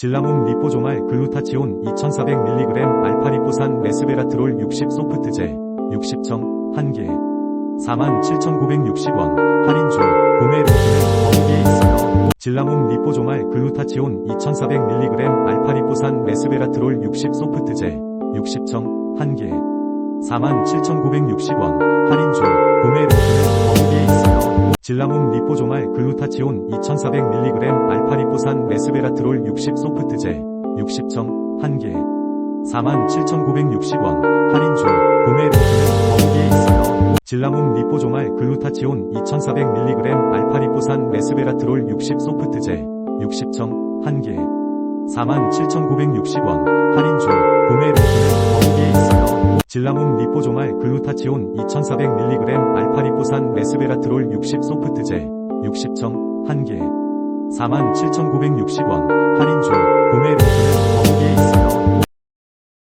진라몬 리포조말 글루타치온 2400mg 알파리포산 레스베라트롤 60 소프트젤 60점 1개. 47,960원. 할인 중 구매 링크는 더보기에 있어요. 진라몬 리포조말 글루타치온 2400mg 알파리포산 레스베라트롤 60 소프트젤 60점 1개. 47,960원. 할인 진라몬 리포조말 글루타치온 2400mg 알파리포산 레스베라트롤 60 소프트젤 60점 1개. 47,960원. 할인 중. 구매 더보기에 있어요. 진라몬 리포조말 글루타치온 2400mg 알파리포산 레스베라트롤 60 소프트젤 60점 1개. 47,960원. 할인 중 진라몬 리포조말 글루타치온 2400mg 알파리포산 레스베라트롤 60 소프트젤 60점 1개. 47,960원 할인 중